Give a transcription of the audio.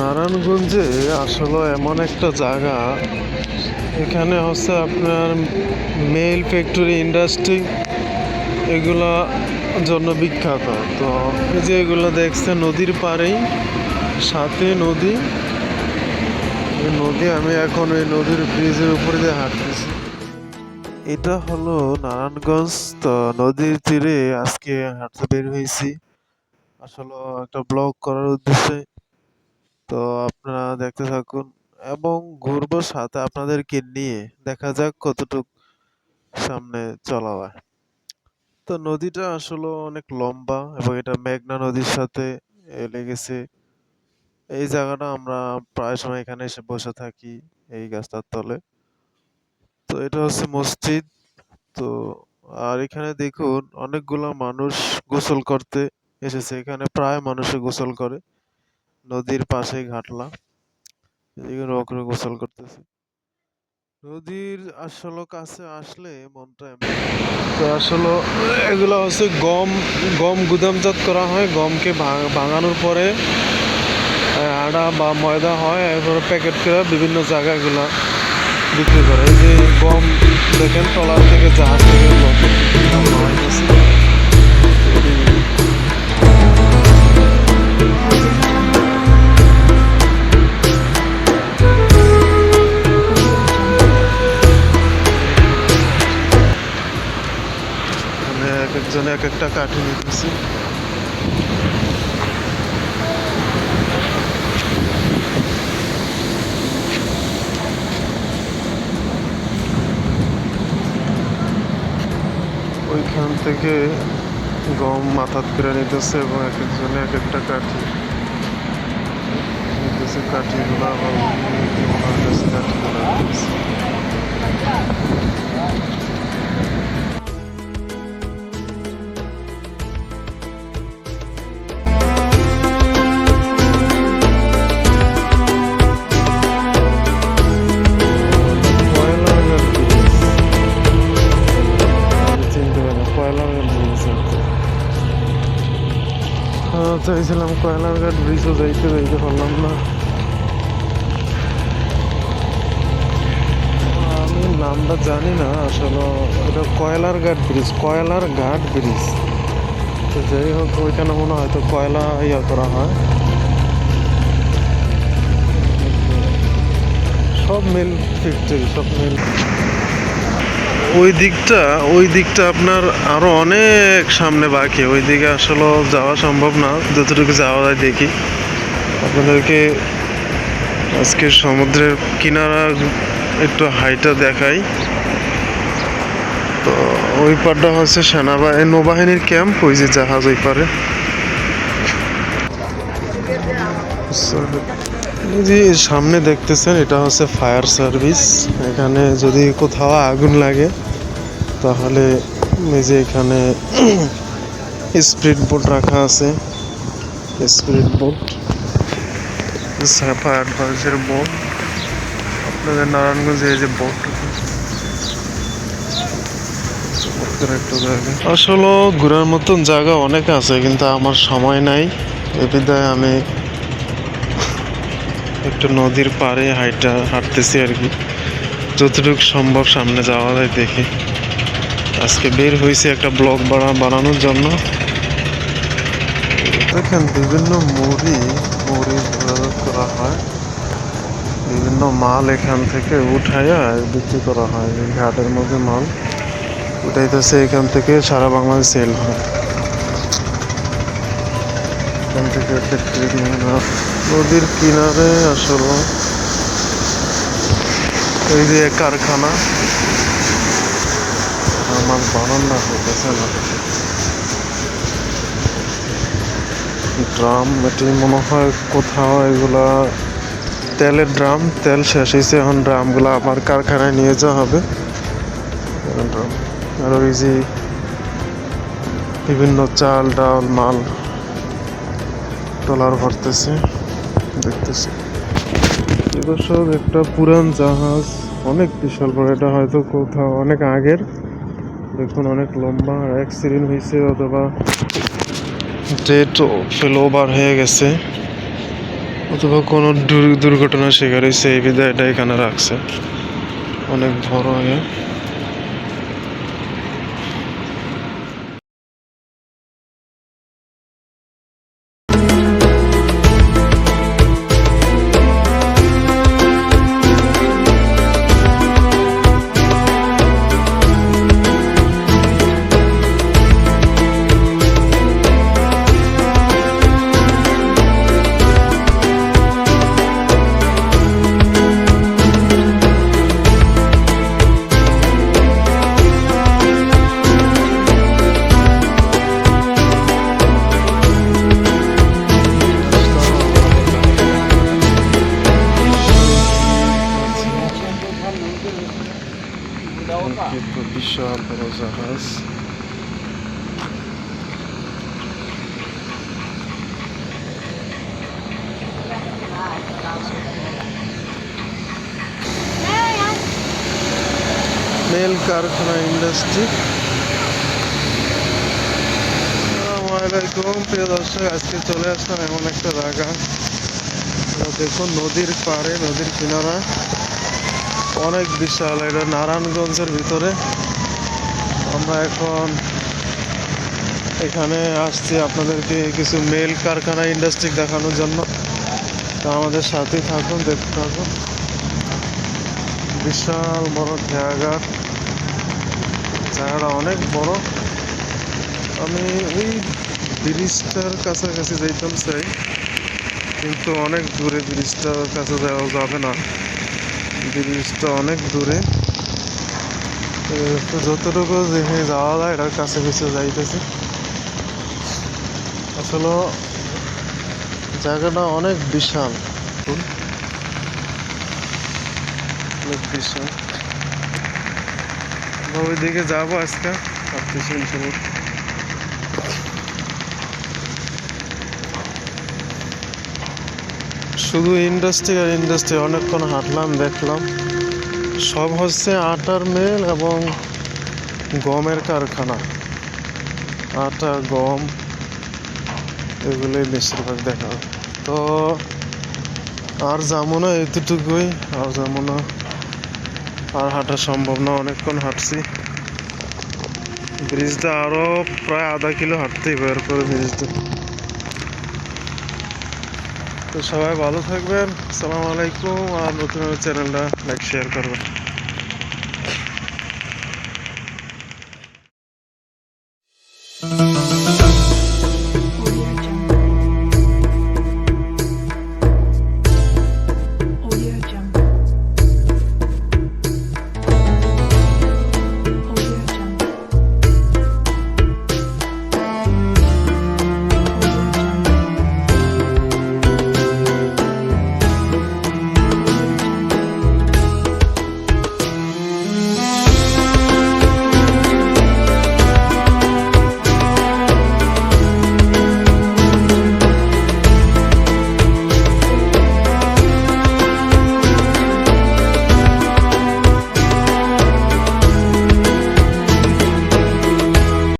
নারায়ণগঞ্জে আসলে এমন একটা জায়গা। এখানে হচ্ছে আপনার মেল ফ্যাক্টরি ইন্ডাস্ট্রি, এগুলা জন্য বিখ্যাত। তো এই যে এগুলো দেখছে নদীর পাড়েই, সাথে নদী। নদী, আমি এখন ওই নদীর ব্রিজের উপরে দিয়ে হাঁটতেছি। এটা হলো নারায়ণগঞ্জ, তো নদীর তীরে আজকে হাঁটতে বের হয়েছি। আসলে একটা ব্লগ করার উদ্দেশ্যে তো আপনারা দেখতে থাকুন এবং ঘুরবো সাথে আপনাদেরকে নিয়ে। দেখা যাক কতটুক সামনে চলা হয়। তো নদীটা আসলে অনেক লম্বা এবং এটা মেঘনা নদীর সাথে লেগেছে। এই জায়গাটা আমরা প্রায় সময় এখানে এসে বসে থাকি এই গাছটার তলে। তো এটা হচ্ছে মসজিদ। তো আর এখানে দেখুন অনেকগুলো মানুষ গোসল করতে এসেছে। এখানে প্রায় মানুষে গোসল করে। নদীর পাশে ঘাটলা এদিকে রকরে গোসল করতেছে। নদীর আসলে কাছে আসলে মনটা তো আসলে এগুলো হচ্ছে গম গম গুদামজাত করা হয়। গমকে ভাঙ- ভাঙানোর পরে আটা বা ময়দা হয়। এরপরে প্যাকেট করে বিভিন্ন জায়গায় এগুলো বিক্রি করে। এই যে গম দেখেন টলার থেকে জাহাজ থেকে একজনে এক একটা কাঠি নিতেছে। ওইখান থেকে গম মাথাত করে নিতেছে এবং এক একজনে এক একটা কাঠি। নিতেছে কাঠিগুলো আবার নিয়ে হ্যাঁ, চাইছিলাম কয়লারঘাট ব্রিজও যাইতে যাইতে পারলাম না। আমি নামটা জানি না আসলে এটা কয়লার ঘাট ব্রিজ কয়লার ঘাট ব্রিজ। তো যাই হোক ওইখানে মনে হয় তো কয়লা ইয়া করা হয়। সব মিল ফ্যাক্টরি সব মিল। ওই দিকটা ওই দিকটা আপনার আরও অনেক সামনে বাকি। ওই দিকে আসলে যাওয়া সম্ভব না, যতটুকু যাওয়া যায় দেখি। আপনাদেরকে আজকে সমুদ্রের কিনারা একটু হাইটা দেখাই। তো ওই পারটা হচ্ছে সেনাবাহিনী নৌবাহিনীর ক্যাম্প, ওই যে জাহাজ ওই পারে যে সামনে দেখতেছেন, এটা হচ্ছে ফায়ার সার্ভিস। এখানে যদি কোথাও আগুন লাগে তাহলে যে এখানে স্পিড বোট রাখা আছে। স্পিড বোট সাফা সার্ভিসের বোট আপনাদের নারায়ণগঞ্জে এই যে জায়গা। আসলে ঘোরার মতন জায়গা অনেক আছে, কিন্তু আমার সময় নাই। এই বিধায় আমি একটু নদীর পাড়ে হাইটা হাঁটতেছি আর কি। যতটুকু সম্ভব সামনে যাওয়া যায় দেখি। আজকে বের হয়েছে একটা বানা বানানোর জন্য। দেখেন, বিভিন্ন মুড়ি মুড়ি করা হয়। বিভিন্ন মাল এখান থেকে উঠাইয়া বিক্রি করা হয় ঘাটের মধ্যে মাল। উঠাইতেছে এখান থেকে সারা বাংলাদেশ সেল হয়। এখান থেকে নদীর কিনারে আসলে। এই যে কারখানা আমার বানান না হইতেছে না। ড্রাম এটি মনে হয় কোথাও এগুলা তেলের ড্রাম, তেল শেষ হয়েছে এখন ড্রামগুলো আবার কারখানায় নিয়ে যাওয়া হবে। ড্রাম যে বিভিন্ন চাল, ডাল, মাল ট্রলার ভরতেছে, দেখতেছি। দর্শক একটা পুরান জাহাজ, অনেক বিশাল বড়, এটা হয়তো কোথাও অনেক আগের। দেখুন, অনেক লম্বা অ্যাক্সিডেন্ট হয়েছে অথবা ডেট ফেল ওভার হয়ে গেছে। অথবা কোনো দুর্ঘটনা দুর্ঘটনার শিকার হয়েছে, এই বিধায় এটা এখানে রাখছে। অনেক বড় হয়ে। মেল কারখানা ইন্ডাস্ট্রি প্রিয় দর্শক, আজকে চলে আসলাম এমন একটা জায়গা। দেখুন, নদীর পাড়ে, নদীর কিনারা। অনেক বিশাল, এটা নারায়ণগঞ্জের ভিতরে। আমরা এখন এখানে আসছি আপনাদেরকে কিছু মেল কারখানা ইন্ডাস্ট্রি দেখানোর জন্য। তা আমাদের সাথেই থাকুন, দেখতে থাকুন। বিশাল বড় জায়গা। জায়গাটা অনেক বড়। আমি ওই ব্রিজটার কাছাকাছি যাইতাম চাই, কিন্তু অনেক দূরে ব্রিজটার কাছে যাওয়া যাবে না। ব্রিজটা অনেক দূরে। তো যতটুকু যেখানে যাওয়া যায়, এটার কাছে কাছে যাইতেছে। আসলে জায়গাটা অনেক বিশাল। অনেক বিশাল। আমরা ওইদিকে যাব আজকে। ভাবতেছি ইনশাল্লাহ। শুধু ইন্ডাস্ট্রি আর ইন্ডাস্ট্রি অনেকক্ষণ হাঁটলাম দেখলাম। সব হচ্ছে আটার মিল এবং গমের কারখানা। আটা গম এগুলোই বেশিরভাগ দেখা তো আর যাব না এতটুকুই। আর যাব না। আর হাঁটা সম্ভব না, অনেকক্ষণ হাঁটছি। ব্রিজটা আরও প্রায় আধা কিলো হাঁটতেই বের করে ব্রিজটা। তো সবাই ভালো থাকবেন সালাম আলাইকুম, আর নতুন চ্যানেলটা লাইক শেয়ার করবেন।